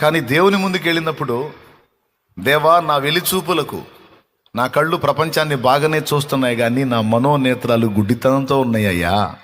కానీ దేవుని ముందుకు వెళ్ళినప్పుడు దేవా నా వెలిచూపులకు నా కళ్ళు ప్రపంచాన్ని బాగానే చూస్తున్నాయి కానీ నా మనోనేత్రాలు గుడ్డితనంతో ఉన్నాయ్యా.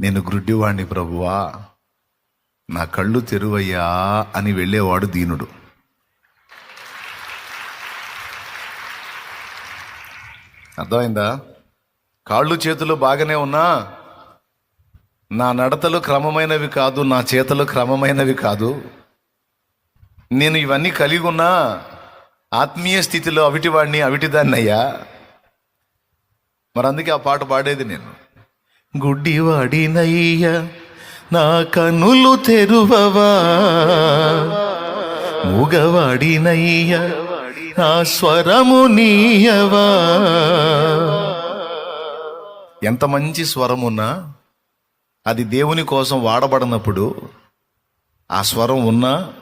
నేను గుడ్డివాణ్ణి ప్రభువా. నా కళ్ళు తెరువయ్యా అని వెళ్ళేవాడు దీనుడు. అర్థమైందా? కాళ్ళు చేతులు బాగానే ఉన్నా నా నడతలు క్రమమైనవి కాదు నా చేతలు క్రమమైనవి కాదు. నేను ఇవన్నీ కలిగి ఉన్నా ఆత్మీయ స్థితిలో అవిటివాడిని అవిటిదాన్ని అయ్యా మరి అందుకే ఆ పాట పాడేది నేను. గుడ్డివాడినయ్య నా కనులు తెరువవా? మూగవాడినయ్య నా స్వరము నీయవా? ఎంత మంచి స్వరమున్నా అది దేవుని కోసం వాడబడినప్పుడు ఆ స్వరం ఉన్నా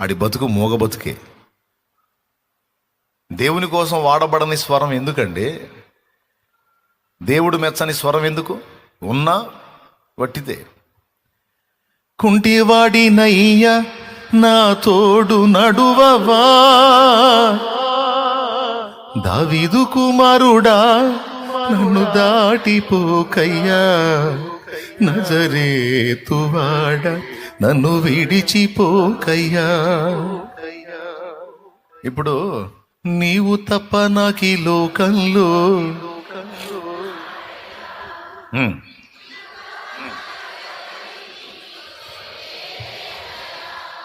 ఆడి బతుకు మూగ బతుకే. దేవుని కోసం వాడబడని స్వరం ఎందుకండి? దేవుడు మెచ్చని స్వరం ఎందుకు? ఉన్నా వట్టితే కుంటివాడినయ్య నా తోడు నడువవా? దావిదు కుమారుడా నన్ను దాటిపోకయ్యా. నజరేతువాడ నన్ను విడిచిపోకయ్యా. ఇప్పుడు నీవు తప్ప నాకి లోకంలో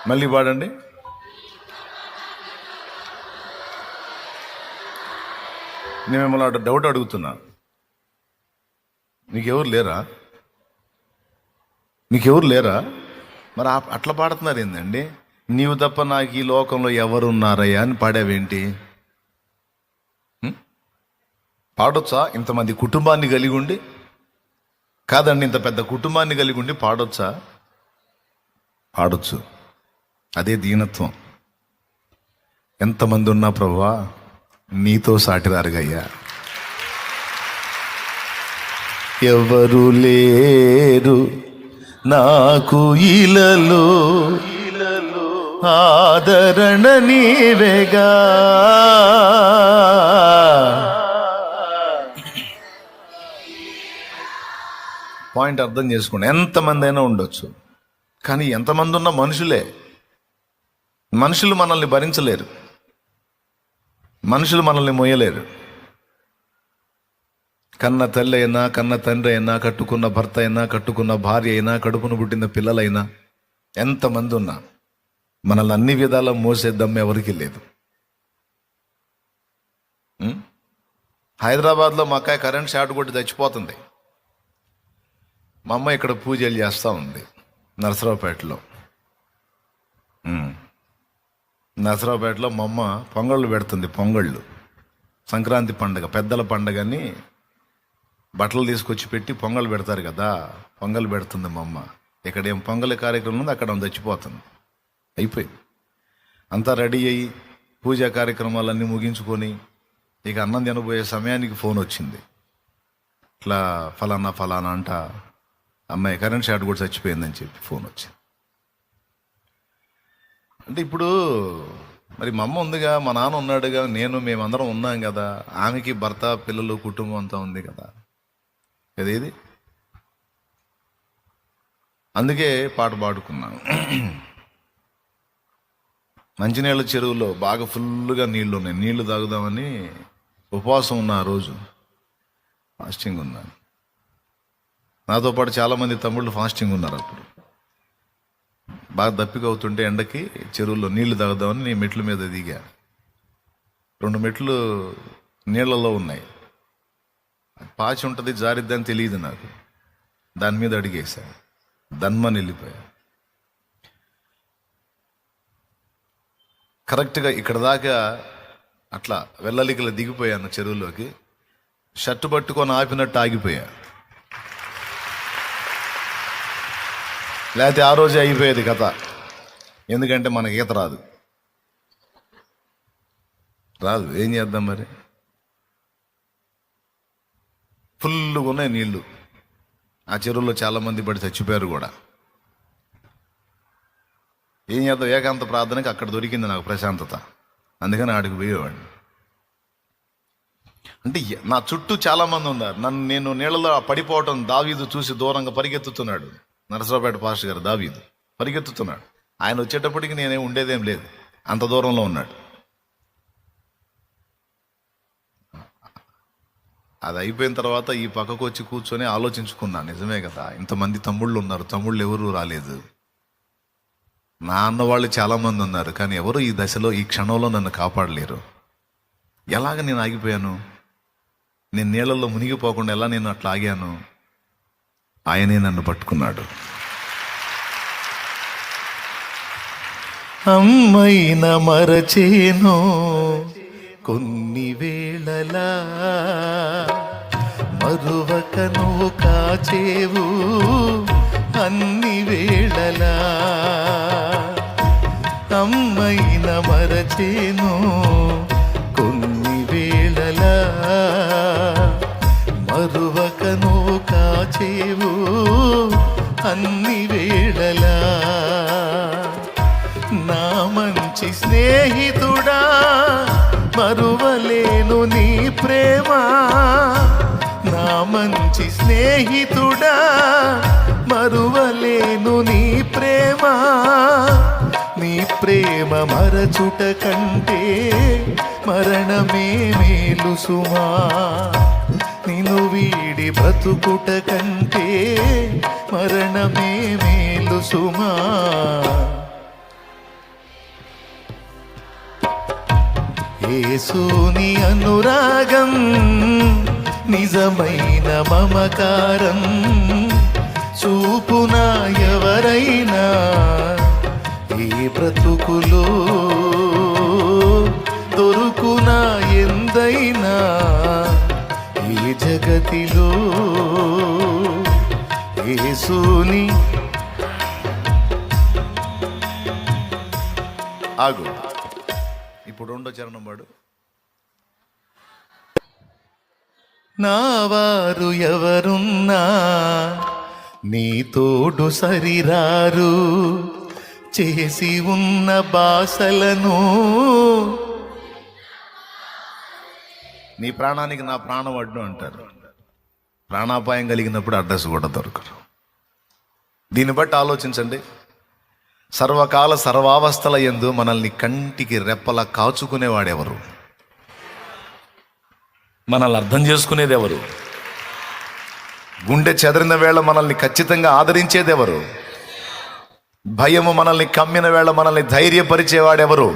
మళ్ళీ పాడండి. నేను మిమ్మల్ని అటు డౌట్ అడుగుతున్నా. మీకెవరు లేరా? నీకెవరు లేరా? మరి ఆ- అట్లా పాడుతున్నారు ఏందండి? నీవు తప్ప నాకు ఈ లోకంలో ఎవరున్నారయ్యా అని పాడావేంటి? పాడొచ్చా? ఇంతమంది కుటుంబాన్ని కలిగి ఉండి? కాదండి ఇంత పెద్ద కుటుంబాన్ని కలిగి ఉండి పాడొచ్చా? పాడొచ్చు. అదే దీనత్వం. ఎంతమంది ఉన్నా ప్రభువా నీతో సాటిరారుగయ్యా ఎవరు లేరు నాకు ఇలలో ఆదరణ నీవేగా. పాయింట్ అర్థం చేసుకోండి. ఎంతమంది అయినా ఉండొచ్చు. కానీ ఎంతమంది ఉన్న మనుషులే. మనుషులు మనల్ని భరించలేరు. మనుషులు మనల్ని మోయలేరు కన్న తల్లి అయినా కన్న తండ్రి అయినా కట్టుకున్న భర్త అయినా కట్టుకున్న భార్య అయినా కడుపును పుట్టిన పిల్లలైనా ఎంతమంది ఉన్నా మనల్ని అన్ని విధాల మోసేద్దాం ఎవరికి లేదు. హైదరాబాద్లో మా అక్కాయ కరెంట్ షార్ట్ కొట్టి చచ్చిపోతుంది. మా అమ్మ ఇక్కడ పూజలు చేస్తూ ఉంది నరసరావుపేటలో. నరసరావుపేటలో మా అమ్మ పొంగళ్ళు పెడుతుంది పొంగళ్ళు. సంక్రాంతి పండగ పెద్దల పండగని బట్టలు తీసుకొచ్చి పెట్టి పొంగల్ పెడతారు కదా పొంగల్ పెడుతుంది మా అమ్మ. ఇక్కడ ఏం పొంగల్ కార్యక్రమం ఉంది అక్కడ చచ్చిపోతుంది. అయిపోయింది. అంతా రెడీ అయ్యి పూజా కార్యక్రమాలన్నీ ముగించుకొని ఇక అన్నం తినబోయే సమయానికి ఫోన్ వచ్చింది. ఇట్లా ఫలానా ఫలానా అంట అమ్మాయి కరెంట్ షాట్ కూడా చచ్చిపోయిందని చెప్పి ఫోన్ వచ్చింది. అంటే ఇప్పుడు మరి మా అమ్మ ఉందిగా మా నాన్న ఉన్నాడుగా నేను మేమందరం ఉన్నాం కదా ఆమెకి భర్త పిల్లలు కుటుంబం అంతా ఉంది కదా. ఏది అందుకే పాట పాడుకున్నాను. మంచినీళ్ళ చెరువులో బాగా ఫుల్గా నీళ్ళు ఉన్నాయి నీళ్ళు తాగుదామని ఉపవాసం ఉన్న ఆ రోజు ఫాస్టింగ్ ఉన్నాను. నాతో పాటు చాలామంది తమ్ముళ్ళు ఫాస్టింగ్ ఉన్నారు అప్పుడు. బాగా దప్పిక అవుతుంటే ఎండకి చెరువులో నీళ్ళు తాగుదామని నేను మెట్ల మీద దిగా. రెండు మెట్లు నీళ్ళలో ఉన్నాయి. పాచి ఉంటుంది జారిద్దని తెలియదు నాకు. దాని మీద అడిగేశాను దన్మని వెళ్ళిపోయా కరెక్ట్గా ఇక్కడ దాకా అట్లా వెళ్ళలికలు దిగిపోయాను చెరువులోకి. షర్టు పట్టుకొని ఆపినట్టు ఆగిపోయా. లేకపోతే ఆ రోజే అయిపోయేది కథ. ఎందుకంటే మనకి ఈత రాదు. రాదు. ఏం చేద్దాం మరి? ఫుల్గా ఉన్నాయి నీళ్ళు. ఆ చెరువులో చాలామంది పడి చచ్చిపోయారు కూడా. ఏం చేద్దాం? ఏకాంత ప్రార్థనకి అక్కడ దొరికింది నాకు ప్రశాంతత. అందుకని ఆడికి పోయేవాడిని. అంటే నా చుట్టూ చాలామంది ఉన్నారు. నన్ను నేను నీళ్ళలో పడిపోవటం దావీదు చూసి దూరంగా పరిగెత్తుతున్నాడు. నరసరావుపేట పాస్టర్ గారు దావీదు. పరిగెత్తుతున్నాడు. ఆయన వచ్చేటప్పటికి నేనేం ఉండేదేం లేదు. అంత దూరంలో ఉన్నాడు. అది అయిపోయిన తర్వాత ఈ పక్కకు వచ్చి కూర్చొని ఆలోచించుకున్నా నిజమే కదా ఇంతమంది తమ్ముళ్ళు ఉన్నారు తమ్ముళ్ళు ఎవరు రాలేదు. నా అన్న వాళ్ళు చాలామంది ఉన్నారు కానీ ఎవరు ఈ దశలో ఈ క్షణంలో నన్ను కాపాడలేరు. ఎలాగ నేను ఆగిపోయాను? నేను నీళ్ళల్లో మునిగిపోకుండా ఎలా నేను అట్లా ఆగాను? ఆయనే నన్ను పట్టుకున్నాడు. అమ్మైన మరచేను. కొన్ని వేళలా మరువకను కాచేవు అన్ని వేళలా. అమ్మైన మరచేను కొన్ని వేళలా మరువకను కాచేవు అన్ని వేళలా. నా మంచి స్నేహితుడా మరువలేను నీ ప్రేమ. నా మంచి స్నేహితుడా మరువలేను నీ ప్రేమ. నీ ప్రేమ మరచుట కంటే మరణమే మేలు సుమా. నిన్ను వీడి బ్రతుకుట కంటే మరణమే మేలు సుమా. యేసుని అనురాగం నిజమైన మమకారం చూపున ఎవరైనా ఈ బ్రతుకులో దొరుకునా ఎందైనా ఈ జగతిలో యేసుని ఆగు. చరణం వాడు. నా వారు ఎవరున్నా నీ తోడు సరిరారు చేసి ఉన్న బాసలను. నీ ప్రాణానికి నా ప్రాణం అడ్డు అంటారు. ప్రాణాపాయం కలిగినప్పుడు అడ్రస్ కూడా దొరకరు. దీన్ని బట్టి ఆలోచించండి. సర్వకాల సర్వావస్థల ఎందు మనల్ని కంటికి రెప్పలా కాచుకునేవాడెవరు? మనల్ని అర్థం చేసుకునేది ఎవరు గుండె చెదరిన వేళ మనల్ని ఖచ్చితంగా ఆదరించేది ఎవరు భయము మనల్ని కమ్మిన వేళ మనల్ని ధైర్యపరిచేవాడెవరు?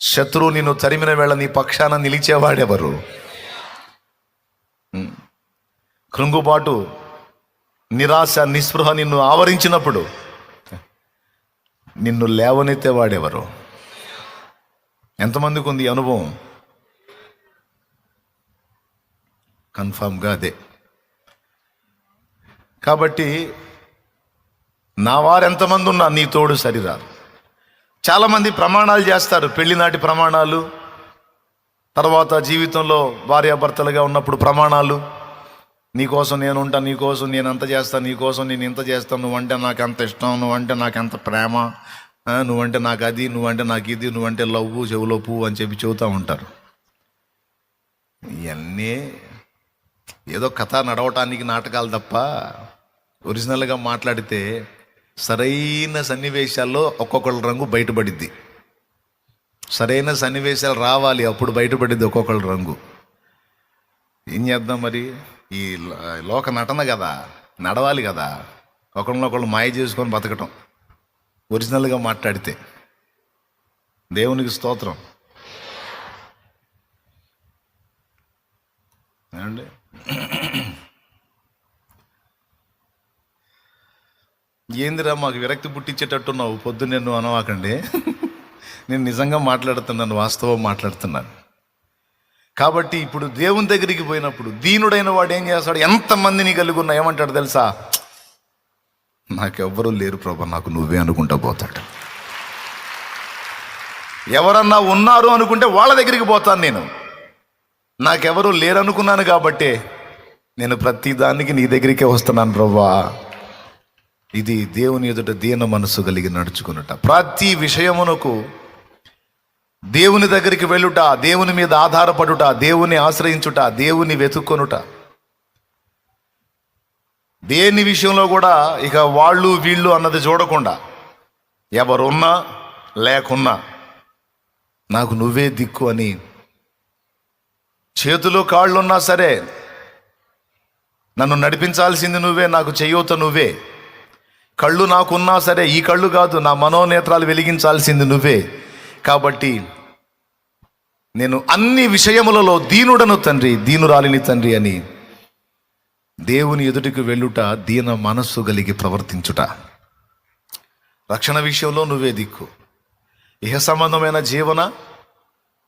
శత్రువు నిన్ను తరిమిన వేళ నీ పక్షాన నిలిచేవాడెవరు? కృంగుబాటు నిరాశ నిస్పృహ నిన్ను ఆవరించినప్పుడు నిన్ను లేవనెత్తేవాడెవరు ఎంతమందికి ఉంది అనుభవం? కన్ఫామ్గా అదే. కాబట్టి నా వారు ఎంతమంది ఉన్నా నీ తోడు సరిరారు చాలామంది ప్రమాణాలు చేస్తారు పెళ్ళినాటి ప్రమాణాలు తర్వాత జీవితంలో భార్యాభర్తలుగా ఉన్నప్పుడు ప్రమాణాలు. నీకోసం నేను ఉంటా నీకోసం నేను అంత చేస్తాను నీకోసం నేను ఇంత చేస్తాను నువ్వంటే నాకు అంత ఇష్టం నువ్వంటే నాకు అంత ప్రేమ నువ్వంటే నాకు అది నువ్వంటే నాకు ఇది నువ్వంటే లవ్వు చెవులో పువ్వు అని చెప్పి చెబుతూ ఉంటారు. ఇవన్నీ ఏదో కథ నడవటానికి నాటకాలు తప్ప ఒరిజినల్గా మాట్లాడితే సరైన సన్నివేశాల్లో ఒక్కొక్కళ్ళ రంగు బయటపడిద్ది. సరైన సన్నివేశాలు రావాలి అప్పుడు బయటపడిద్ది ఒక్కొక్కళ్ళ రంగు. ఏం చేద్దాం మరి? ఈ లోక నటన కదా నడవాలి కదా. ఒకళ్ళనొకళ్ళు మాయ చేసుకొని బతకటం. ఒరిజినల్గా మాట్లాడితే. దేవునికి స్తోత్రం. ఏమండి? ఏందిరా మాకు విరక్తి పుట్టించేటట్టున్నావు? పొద్దున్న నువ్వు అనవాకండి. నేను నిజంగా మాట్లాడుతున్నాను వాస్తవం మాట్లాడుతున్నాను. కాబట్టి ఇప్పుడు దేవుని దగ్గరికి పోయినప్పుడు దీనుడైన వాడు ఏం చేస్తాడు? ఎంతమందిని కలిగి ఉన్నా ఏమంటాడు తెలుసా? నాకెవ్వరూ లేరు ప్రభా నాకు నువ్వే అనుకుంటా పోతాడు. ఎవరన్నా ఉన్నారు అనుకుంటే వాళ్ళ దగ్గరికి పోతాను నేను. నాకెవరు లేరు అనుకున్నాను కాబట్టి నేను ప్రతి దానికి నీ దగ్గరికే వస్తున్నాను ప్రభా. ఇది దేవుని ఎదుట దీన మనసు కలిగి నడుచుకునుట ప్రతి విషయమునకు దేవుని దగ్గరికి వెళ్ళుట దేవుని మీద ఆధారపడుట దేవుని ఆశ్రయించుట దేవుని వెతుక్కొనుట. దేని విషయంలో కూడా ఇక వాళ్ళు వీళ్ళు అన్నది చూడకుండా ఎవరున్నా లేకున్నా నాకు నువ్వే దిక్కు అని చేతులు కాళ్ళున్నా సరే నన్ను నడిపించాల్సింది నువ్వే నాకు చెయ్యూత నువ్వే. కళ్ళు నాకున్నా సరే ఈ కళ్ళు కాదు నా మనోనేత్రాలు వెలిగించాల్సింది నువ్వే. కాబట్టి నేను అన్ని విషయములలో దీనుడను తండ్రి దీనురాలిని తండ్రి అని దేవుని ఎదుటికి వెళ్ళుట దీన మనస్సు కలిగి ప్రవర్తించుట. రక్షణ విషయంలో నువ్వే దిక్కు. ఇహ సంబంధమైన జీవన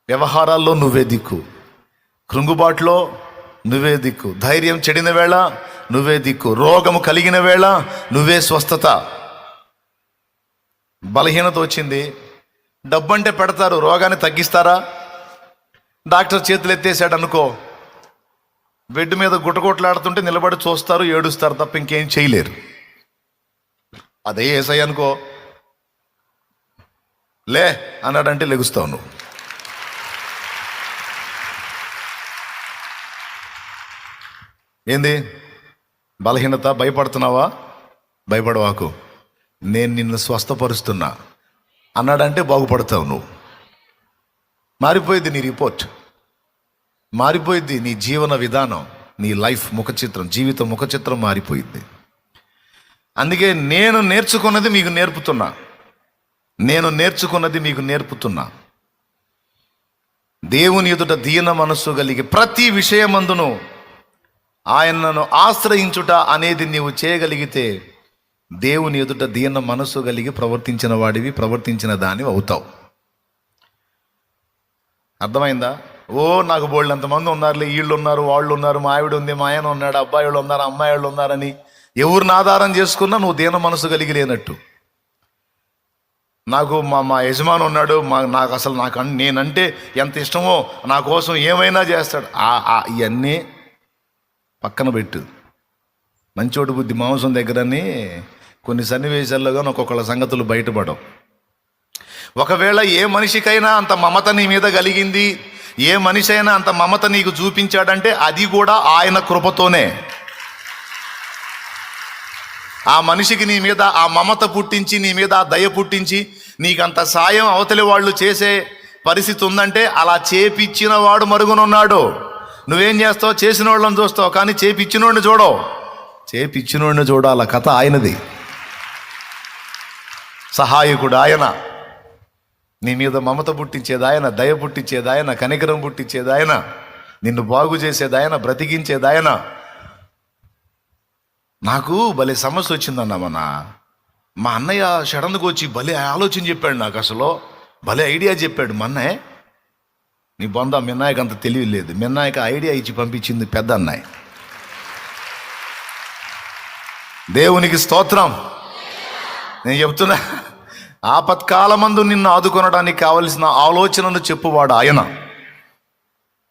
వ్యవహారాల్లో నువ్వే దిక్కు. కృంగుబాటులో నువ్వే దిక్కు. ధైర్యం చెడిన వేళ నువ్వే దిక్కు. రోగము కలిగిన వేళ నువ్వే స్వస్థత. బలహీనత వచ్చింది డబ్బంటే పెడతారు రోగాన్ని తగ్గిస్తారా? డాక్టర్ చేతులు ఎత్తేసాడు అనుకో. బెడ్ మీద గుటగుట్లాడుతుంటే నిలబడి చూస్తారు ఏడుస్తారు తప్ప ఇంకేం చేయలేరు. అదే ఏసై అనుకో. లే అన్నాడంటే లెగుస్తావు నువ్వు. ఏంది? బలహీనత భయపడుతున్నావా? భయపడవాకు. నేను నిన్ను స్వస్థపరుస్తున్నా. అన్నాడంటే బాగుపడతావు నువ్వు. మారిపోయింది నీ రిపోర్ట్. మారిపోయింది నీ జీవన విధానం నీ లైఫ్ ముఖచిత్రం జీవిత ముఖచిత్రం మారిపోయింది. అందుకే నేను నేర్చుకున్నది మీకు నేర్పుతున్నా. నేను నేర్చుకున్నది మీకు నేర్పుతున్నా. దేవుని ఎదుట దీన మనస్సు కలిగి ప్రతి విషయమందును ఆయనను ఆశ్రయించుట అనేది నీవు చేయగలిగితే దేవుని ఎదుట దీన మనస్సు కలిగి ప్రవర్తించిన వాడివి ప్రవర్తించిన దానివి అవుతావు. అర్థమైందా? ఓ నాకు బోళ్ళు ఎంతమంది ఉన్నారులే వీళ్ళు ఉన్నారు వాళ్ళు ఉన్నారు మా ఆవిడ ఉంది మా ఆయన ఉన్నాడు అబ్బాయి వాళ్ళు ఉన్నారు అమ్మాయి వాళ్ళు ఉన్నారని ఎవరిని ఆధారం చేసుకున్నా నువ్వు దీన మనసు కలిగి లేనట్టు. నాకు మా మా యజమాని ఉన్నాడు మా నాకు అసలు నాకు నేనంటే ఎంత ఇష్టమో నా కోసం ఏమైనా చేస్తాడు. ఆ ఇవన్నీ పక్కన పెట్టు. మంచోటి బుద్ధి మాంసం దగ్గరని కొన్ని సన్నివేశాల్లో కానీ ఒక్కొక్కళ్ళ సంగతులు బయటపడవు. ఒకవేళ ఏ మనిషికైనా అంత మమత నీ మీద కలిగింది ఏ మనిషి అయినా అంత మమత నీకు చూపించాడంటే అది కూడా ఆయన కృపతోనే. ఆ మనిషికి నీ మీద ఆ మమత పుట్టించి నీ మీద ఆ దయ పుట్టించి నీకంత సాయం అవతలి వాళ్ళు చేసే పరిస్థితి ఉందంటే అలా చేపిచ్చిన వాడు మరుగునున్నాడు. నువ్వేం చేస్తావు? చేసిన వాళ్ళని చూస్తావు కానీ చేపిచ్చినోడిని చూడవు. చేపిచ్చినోడిని చూడాల కథ ఆయనది. సహాయకుడు ఆయన నీ మీద మమత పుట్టించేది ఆయన దయ పుట్టించేది ఆయన కనికరం పుట్టించేది ఆయన నిన్ను బాగు చేసేది ఆయన బ్రతికించేది ఆయన నాకు భలే సమస్య వచ్చిందన్న మన మా అన్నయ్య షడన్కు వచ్చి భలే ఆలోచన చెప్పాడు నాకు అసలు. భలే ఐడియా చెప్పాడు మా అన్నయ్య నీ బొంద మిన్నాయకు అంత తెలివి లేదు. మిన్నాయక ఐడియా ఇచ్చి పంపించింది పెద్ద అన్నయ్య. దేవునికి స్తోత్రం. నేను చెప్తున్నా. ఆపత్కాలమందు నిన్ను ఆదుకొనడానికి కావలసిన ఆలోచనను చెప్పువాడు ఆయన.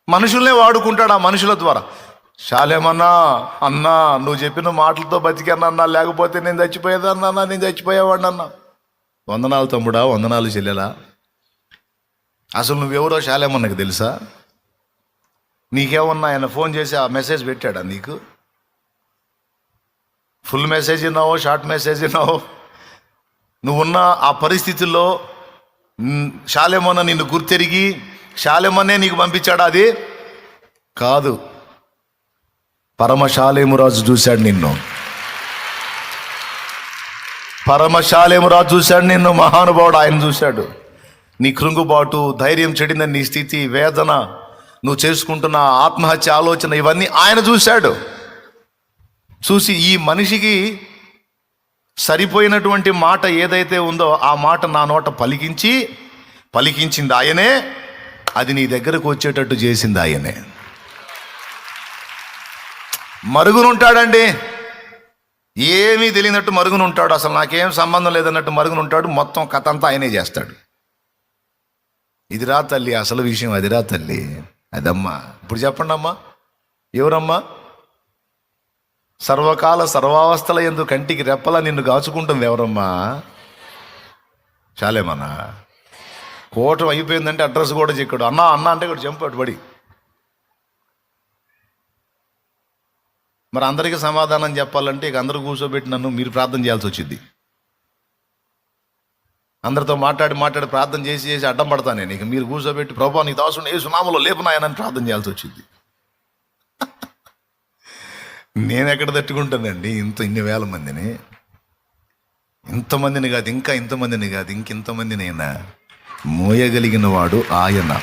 మనుషుల్నే వాడుకుంటాడు ఆ మనుషుల ద్వారా. శాలేమన్నా అన్నా నువ్వు చెప్పిన మాటలతో బతికానన్నా లేకపోతే నేను చచ్చిపోయేదన్నా నేను చచ్చిపోయేవాడిని అన్నా వందనాలు తమ్ముడా వందనాలు చెల్లెలా. అసలు నువ్వెవరో శాలేమన్నకు తెలుసా? నీకేమన్నా ఆయన ఫోన్ చేసి ఆ మెసేజ్ పెట్టాడా నీకు? ఫుల్ మెసేజ్ విన్నావో షార్ట్ మెసేజ్ విన్నావో? నువ్వున్న ఆ పరిస్థితుల్లో మ్, శాలేమన్న నిన్ను గుర్తెరిగి శాలేమన్నే నీకు పంపించాడా అది? కాదు. పరమశాలేమురాజు చూశాడు నిన్ను. పరమశాలేమురాజు చూశాడు నిన్ను మహానుభావుడు ఆయన చూశాడు. నీ కృంగుబాటు ధైర్యం చెడిందని నీ స్థితి వేదన నువ్వు చేసుకుంటున్న ఆత్మహత్య ఆలోచన ఇవన్నీ ఆయన చూశాడు. చూసి ఈ మనిషికి సరిపోయినటువంటి మాట ఏదైతే ఉందో ఆ మాట నా నోట పలికించి పలికించింది ఆయనే. అది నీ దగ్గరకు వచ్చేటట్టు చేసింది ఆయనే. మరుగునుంటాడండి. ఏమీ తెలియనట్టు మరుగునుంటాడు. అసలు నాకేం సంబంధం లేదన్నట్టు మరుగునుంటాడు. మొత్తం కథ అంతా ఆయనే చేస్తాడు. ఇదిరా తల్లి అసలు విషయం అది రా తల్లి. అదమ్మా. ఇప్పుడు చెప్పండి అమ్మా ఎవరమ్మా? సర్వకాల సర్వావస్థల ఎందు కంటికి రెప్పలా నిన్ను కాచుకుంటుంది ఎవరమ్మా? చాలేమన్నా కోటం అయిపోయిందంటే అడ్రస్ కూడా చెక్కాడు. అన్నా అన్న అంటే ఇక్కడ చంపాడు పడి మరి అందరికీ సమాధానం చెప్పాలంటే ఇక అందరూ కూర్చోబెట్టి నన్ను మీరు ప్రార్థన చేయాల్సి వచ్చింది. అందరితో మాట్లాడి మాట్లాడి ప్రార్థన చేసి చేసి అడ్డం పడతాను నేను. ఇక మీరు కూర్చోబెట్టి ప్రభా నీ దాసుని ఏ సునామలో లేపునాయనని ప్రార్థన చేయాల్సి వచ్చింది. నేను ఎక్కడ తట్టుకుంటానండి? ఇంత ఇన్ని వేల మందిని. ఇంతమందిని కాదు ఇంకా ఇంతమందిని కాదు ఇంకింతమందినైనా మోయగలిగిన వాడు ఆయన.